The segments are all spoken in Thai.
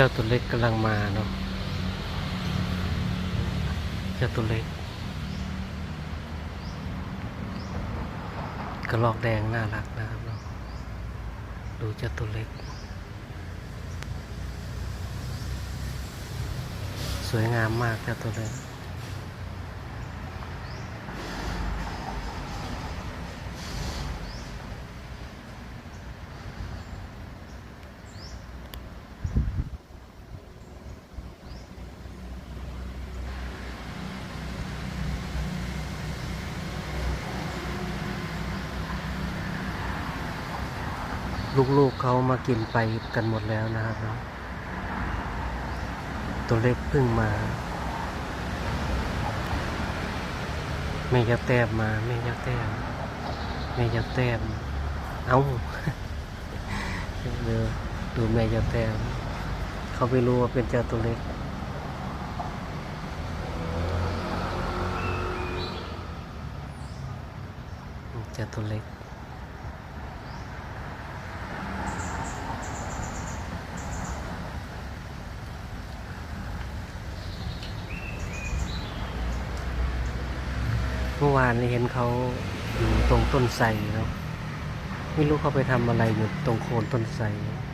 จ้าตัวเล็กกำลังมาเนาะเจ้าตัวเล็กกระลอกแดงน่ารักนะครับเนาะดูเจ้าตัวเล็ก สวยงามมากเจ้าตัวเล็ก ลูกๆเขามากินไปกันหมดแล้วนะครับเนาะตัวเล็กเพิ่งมาแม่ยาแต้มมาแม่ยาแต้มแม่ยาแต้มเอาเดี๋ยวดูแม่ยาแต้มเขาไม่รู้ว่าเป็นเจ้าตัวเล็กเจ้าตัวเล็ก เมื่อวานนี้เห็นเขาอยู่ตรงต้นไทรเนาะไม่รู้เขาไปทำอะไรอยู่ตรงโคนต้นไทรเ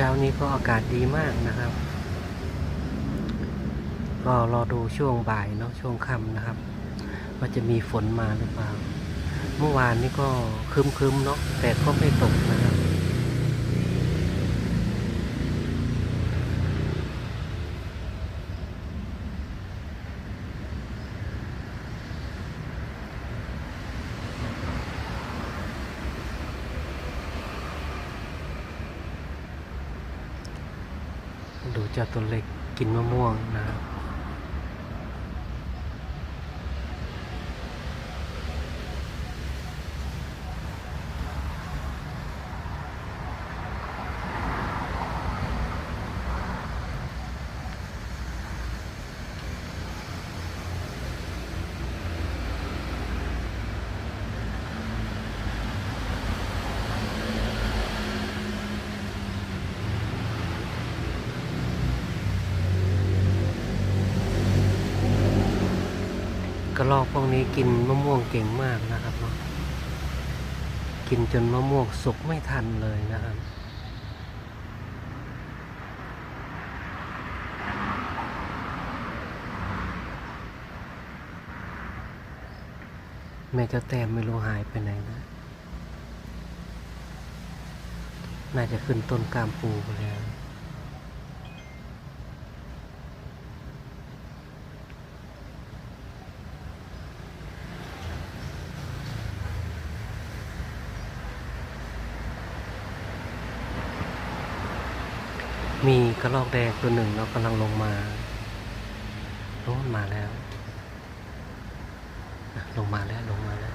ช้านี้ก็อากาศดีมากนะครับก็รอดูช่วงบ่ายเนาะช่วงค่ำนะครับ ว่าจะมีฝนมาหรือเปล่า เมื่อวานนี้ก็คึมๆเนาะแต่ก็ไม่ตกนะครับ ดู เจ้าตัวเล็กกินมะม่วงนะครับ กระรอกพวกนี้กินมะม่วงเก่งมากนะครับเนาะกินจนมะม่วงสุกไม่ทันเลยนะครับแม่เจ้าแต้มไม่รู้หายไปไหนนะ น่าจะขึ้นต้นกามปูไปแล้ว มีกระรอกแดงตัวหนึ่งเรากำลังลงมาโน้นมาแล้ว ลงมาแล้วลงมาแล้ว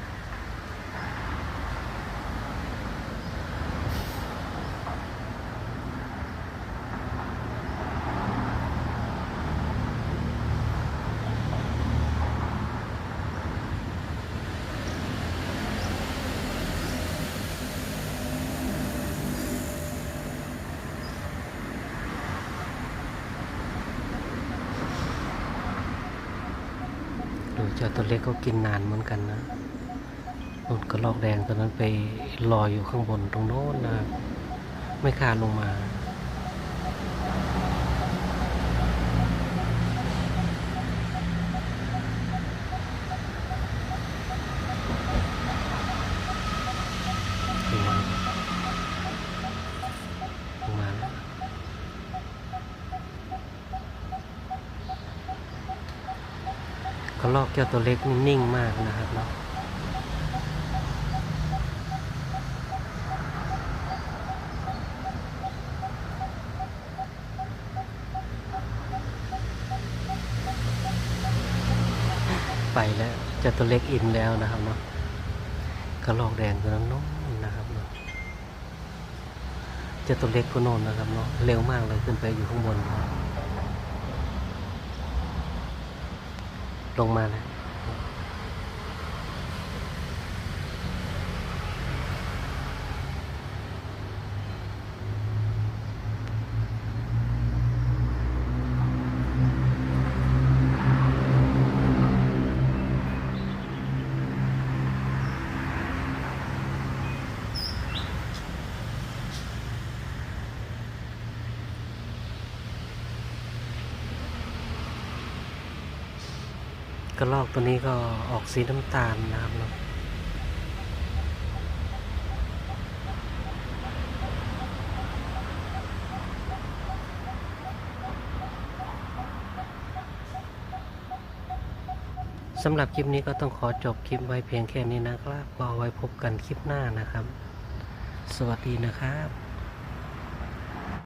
ดู เจ้าตัวเล็กก็กินนานเหมือนกันนะนุ่นกระลอกแดงตอนนั้นไปลอยอยู่ข้างบนตรงโน้นนะไม่คลาลงมา ลงมาลงมาแล้ว ก ระลอกเจ้าตัวเล็กนี่นิ่งมากนะครับเนาะไปแล้วเจะตัวเล็กอินแล้วนะครับเนาะกระลอกแดงตัวนั้นน้นนะครับเนาะเจะตัวเล็กก็น่นนะครับเนาะเร็วมากเลยขึ้นไปอยู่ข้างบนนะครับ ลงมาแล้ว กระลอกตัวนี้ก็ออกสีน้ำตาลนะครับเนาะสำหรับคลิปนี้ก็ต้องขอจบคลิปไว้เพียงแค่นี้นะครับ ก็เอไว้พบกันคลิปหน้านะครับ สวัสดีนะครับ